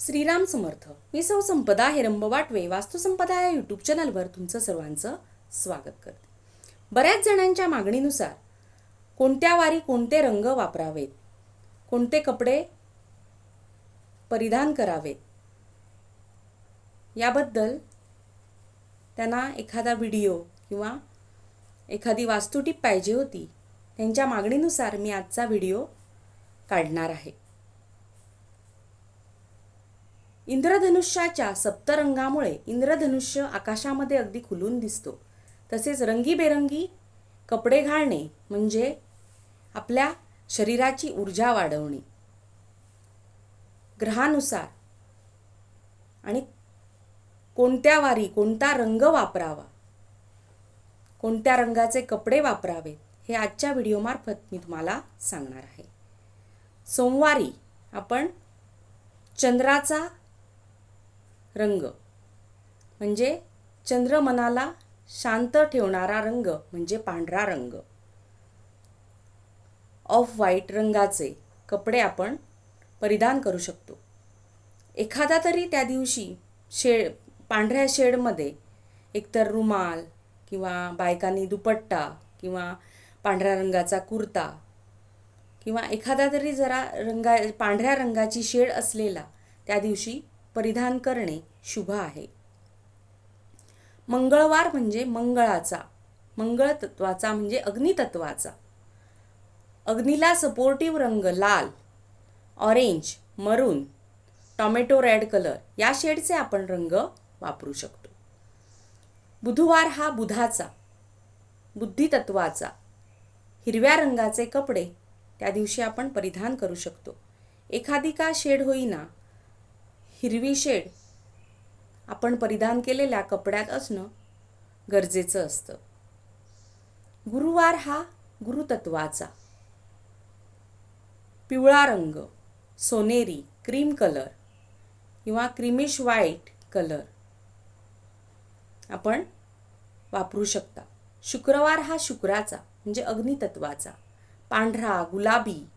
श्रीराम समर्थ. मी सौ संपदा हेरंब वाटवे वास्तुसंपदा या यूट्यूब चॅनलवर तुमचं सर्वांचं स्वागत करते. बऱ्याच जणांच्या मागणीनुसार कोणत्या वारी कोणते रंग वापरावेत? कोणते कपडे परिधान करावेत? याबद्दल त्यांना एखादा व्हिडिओ किंवा एखादी वास्तुटीप पाहिजे होती त्यांच्या मागणीनुसार मी आजचा व्हिडिओ काढणार आहे. इंद्रधनुष्याच्या सप्तरंगामुळे इंद्रधनुष्य आकाशामध्ये अगदी खुलून दिसतो. तसेच रंगीबेरंगी कपडे घालणे म्हणजे आपल्या शरीराची ऊर्जा वाढवणे. ग्रहानुसार आणि कोणत्या वारी कोणता रंग वापरावा? कोणत्या रंगाचे कपडे वापरावेत? हे आजच्या व्हिडिओमार्फत मी तुम्हाला सांगणार आहे. सोमवारी आपण चंद्राचा रंग. म्हणजे चंद्र मनाला शांत ठेवणारा रंग म्हणजे पांढरा रंग. ऑफ व्हाईट रंगाचे कपडे आपण परिधान करू शकतो. एखादा तरी त्या दिवशी शेड पांढऱ्या शेडमध्ये एकतर रुमाल किंवा बायकांनी दुपट्टा किंवा पांढऱ्या रंगाचा कुर्ता किंवा एखादा तरी जरा रंगा पांढऱ्या रंगाची शेड असलेला त्या दिवशी परिधान करणे शुभ आहे. मंगळवार म्हणजे मंगळाचा. मंगळ तत्वाचा म्हणजे अग्नितत्वाचा. अग्नीला सपोर्टिव्ह रंग लाल ऑरेंज मरून टॉमॅटो रेड कलर या शेडचे आपण रंग वापरू शकतो. बुधवार हा बुधाचा बुद्धितत्वाचा. हिरव्या रंगाचे कपडे त्या दिवशी आपण परिधान करू शकतो. एखादी का शेड होईना हिरवी शेड आपण परिधान केलेल्या कपड्यात असणं गरजेचं असतं. गुरुवार हा गुरुतत्वाचा. पिवळा रंग सोनेरी क्रीम कलर किंवा क्रीमिश व्हाईट कलर आपण वापरू शकता. शुक्रवार हा शुक्राचा म्हणजे अग्नितत्वाचा. पांढरा गुलाबी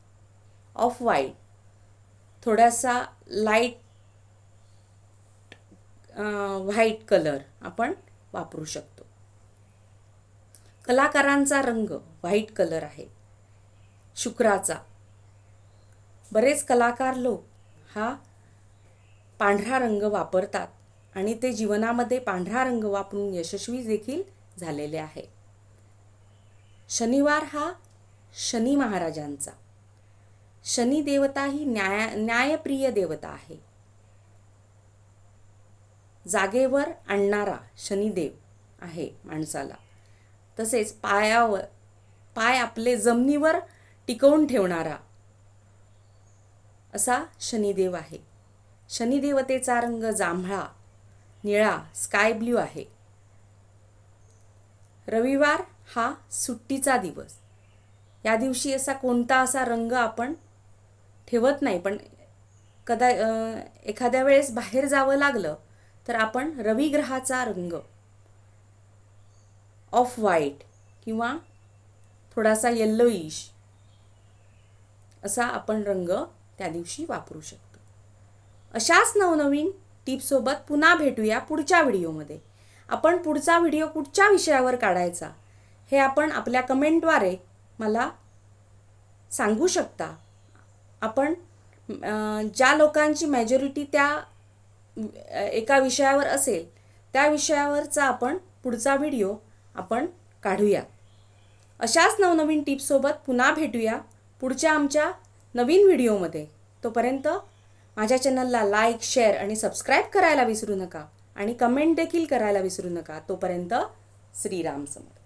ऑफ व्हाईट थोडासा लाइट व्हाईट कलर आपण वापरू शकतो. कलाकारांचा रंग व्हाईट कलर आहे. शुक्राचा. बरेच कलाकार लोक हा पांढरा रंग वापरतात आणि ते जीवनामध्ये पांढरा रंग वापरून यशस्वी देखील झालेले आहे. शनिवार हा शनी महाराजांचा. शनी देवता ही न्याय न्यायप्रिय देवता आहे. जागेवर आणणारा शनिदेव आहे माणसाला. तसेच पायावर पाय आपले जमिनीवर टिकवून ठेवणारा असा शनिदेव आहे. शनिदेवतेचा रंग जांभळा निळा स्काय ब्ल्यू आहे. रविवार हा सुट्टीचा दिवस. या दिवशी असा कोणता असा रंग आपण ठेवत नाही पण कदा एखाद्या वेळेस बाहेर जावं लागलं तर आपण रविग्रहाचा रंग ऑफ व्हाईट किंवा थोडासा येल्लोईश असा आपण रंग त्या दिवशी वापरू शकतो. अशाच नवनवीन टिप्ससोबत पुन्हा भेटूया पुढच्या व्हिडिओमध्ये. आपण पुढचा व्हिडिओ कुठच्या विषयावर काढायचा हे आपण आपल्या कमेंटद्वारे मला सांगू शकता. आपण ज्या लोकांची मेजॉरिटी त्या एका विषयावर असेल त्या विषयावरचा आपण पुढचा व्हिडिओ आपण काढूया. अशाच नवनवीन टिप्ससोबत पुन्हा भेटूया पुढच्या आमच्या नवीन व्हिडिओमध्ये. तोपर्यंत माझ्या चॅनलला लाईक शेअर आणि सबस्क्राईब करायला विसरू नका आणि कमेंट देखील करायला विसरू नका. तोपर्यंत श्रीराम समर्थ.